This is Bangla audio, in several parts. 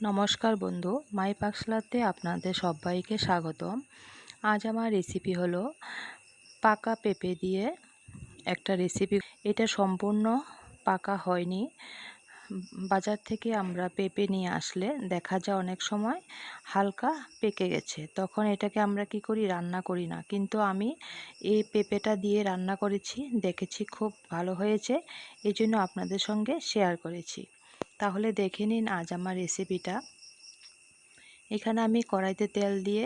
নমস্কার বন্ধু, মাই পাকশালাতে আপনাদের সবাইকে স্বাগতম। আজ আমার রেসিপি হলো পাকা পেঁপে দিয়ে একটা রেসিপি এটা সম্পূর্ণ পাকা হয়নি। বাজার থেকে আমরা পেঁপে নিয়ে আসলে দেখা যায় অনেক সময় হালকা পেকে গেছে। তখন এটাকে আমরা কি করি? রান্না করি না। কিন্তু আমি এই পেঁপেটা দিয়ে রান্না করেছি, দেখেছি খুব ভালো হয়েছে। এই জন্য আপনাদের সঙ্গে শেয়ার করেছি। তাহলে দেখে নিন আজ আমার রেসিপিটা এখানে আমি কড়াইতে তেল দিয়ে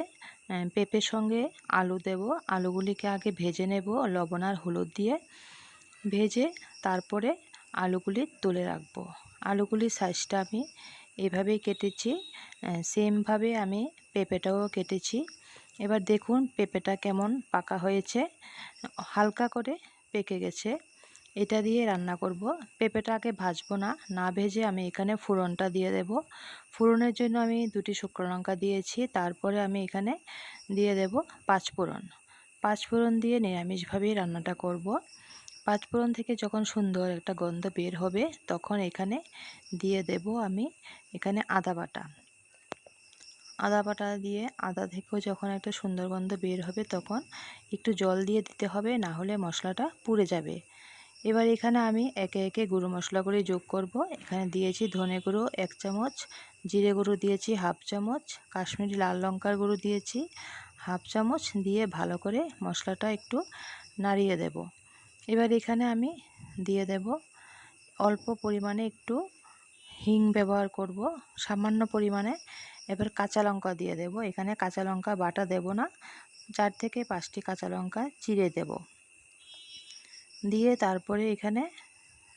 পেঁপের সঙ্গে আলু দেব। আলুগুলিকে আগে ভেজে নেব, লবণ আর হলুদ দিয়ে। ভেজে তারপরে আলুগুলি তুলে রাখব। আলুগুলির সাইজটা আমি এভাবেই কেটেছি সেমভাবে আমি পেঁপেটাও কেটেছি। এবার দেখুন পেঁপেটা কেমন পাকা হয়েছে। হালকা করে পেকে গেছে। এটা দিয়ে রান্না করব। পেঁপেটা আগে ভাজবো না না ভেজে আমি এখানে ফুরনটা দিয়ে দেব। ফুরনের জন্য আমি দুটি শুকনো লঙ্কা দিয়েছি, তারপরে আমি এখানে দিয়ে দেব পাঁচফোড়ন পাঁচফোড়ন দিয়ে নিরামিষভাবেই রান্নাটা করব। পাঁচফোড়ন থেকে যখন সুন্দর একটা গন্ধ বের হবে, তখন এখানে দিয়ে দেব আমি এখানে আদা বাটা। আদা বাটা দিয়ে আদা থেকেও যখন একটা সুন্দর গন্ধ বের হবে, তখন একটু জল দিয়ে দিতে হবে, না হলে মশলাটা পুড়ে যাবে। এবার এখানে আমি একে একে গুঁড়ো মশলাগুলি যোগ করব। এখানে দিয়েছি ধনে গুঁড়ো এক চামচ, জিরে গুঁড়ো দিয়েছি হাফ চামচ, কাশ্মীরি লাল লঙ্কার গুঁড়ো দিয়েছি হাফ চামচ দিয়ে ভালো করে মশলাটা একটু নাড়িয়ে দেব। এবার এখানে আমি দিয়ে দেব অল্প পরিমাণে একটু হিং ব্যবহার করব। সামান্য পরিমাণে এবার কাঁচা লঙ্কা দিয়ে দেব। এখানে কাঁচা লঙ্কা বাটা দেব না, চার থেকে পাঁচটি কাঁচা লঙ্কা চিড়ে দেব। দিয়ে তারপরে এখানে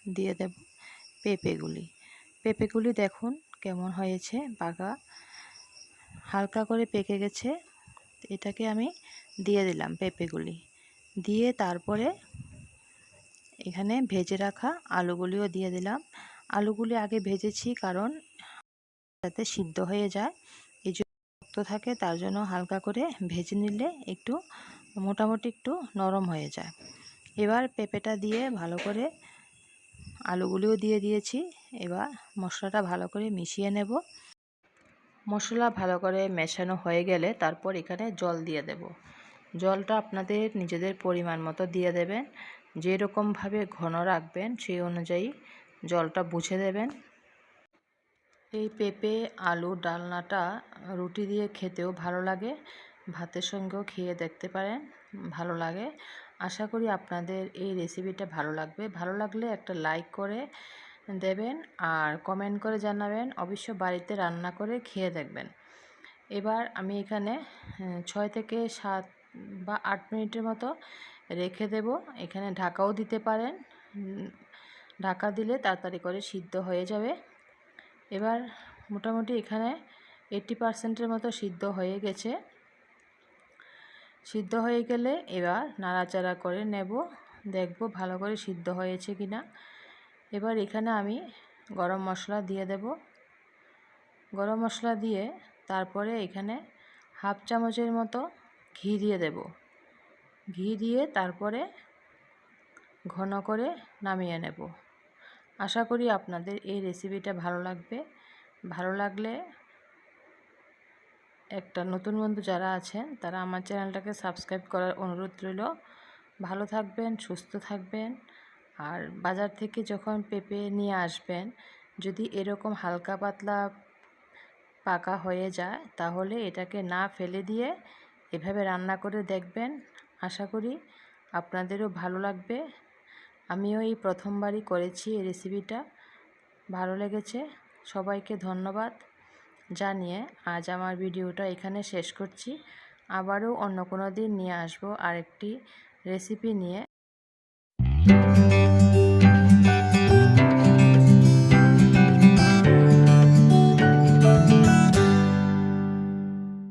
দিয়ে দেব পেঁপেগুলি। পেঁপেগুলি দেখুন কেমন হয়েছে পাকা হালকা করে পেকে গেছে, এটাকে আমি দিয়ে দিলাম পেঁপেগুলি। দিয়ে তারপরে এখানে ভেজে রাখা আলুগুলিও দিয়ে দিলাম। আলুগুলি আগে ভেজেছি কারণ যাতে সিদ্ধ হয়ে যায়, এই শক্ত থাকে, তার জন্য হালকা করে ভেজে নিলে একটু, মোটামুটি একটু নরম হয়ে যায়। এবার পেঁপেটা দিয়ে ভালো করে আলুগুলিও দিয়ে দিয়েছি। এবার মশলাটা ভালো করে মিশিয়ে নেব। মশলা ভালো করে মেশানো হয়ে গেলে তারপর এখানে জল দিয়ে দেব। জলটা আপনাদের নিজেদের পরিমাণ মতো দিয়ে দেবেন। যেরকমভাবে ঘন রাখবেন সেই অনুযায়ী জলটা বুঝে দেবেন। এই পেঁপে, আলু, ডালনাটা রুটি দিয়ে খেতেও ভালো লাগে। ভাতের সঙ্গেও খেয়ে দেখতে পারেন, ভালো লাগে। আশা করি আপনাদের এই রেসিপিটা ভালো লাগবে। ভালো লাগলে একটা লাইক করে দেবেন আর কমেন্ট করে জানাবেন। অবশ্য বাড়িতে রান্না করে খেয়ে দেখবেন। এবার আমি এখানে ছয় থেকে সাত বা আট মিনিটের মতো রেখে দেব। এখানে ঢাকাও দিতে পারেন। ঢাকা দিলে তাড়াতাড়ি করে সিদ্ধ হয়ে যাবে। এবার মোটামুটি এখানে এইটটি পার্সেন্টের মতো সিদ্ধ হয়ে গেছে। সিদ্ধ হয়ে গেলে এবার নাড়াচাড়া করে নেব। দেখব ভালো করে সিদ্ধ হয়েছে কি না। এবার এখানে আমি গরম মশলা দিয়ে দেব। গরম মশলা দিয়ে তারপরে এখানে হাফ চামচের মতো ঘি দিয়ে দেব। ঘি দিয়ে তারপরে ঘন করে নামিয়ে নেব। আশা করি আপনাদের এই রেসিপিটা ভালো লাগবে। ভালো লাগলে একটা নতুন বন্ধু যারা আছেন, তারা আমার চ্যানেলটাকে সাবস্ক্রাইব করার অনুরোধ রইল। ভালো থাকবেন, সুস্থ থাকবেন। আর বাজার থেকে যখন পেঁপে নিয়ে আসবেন, যদি এরকম হালকা পাতলা পাকা হয়ে যায়, তাহলে এটাকে না ফেলে দিয়ে এভাবে রান্না করে দেখবেন। আশা করি আপনাদেরও ভালো লাগবে। আমিও এই প্রথমবারই করেছি এই রেসিপিটা। ভালো লেগেছে। সবাইকে ধন্যবাদ। জানিয়ে আজ আমার ভিডিওটা এখানে শেষ করছি। আবারও অন্য কোনো দিন নিয়ে আসব আরেকটি রেসিপি নিয়ে।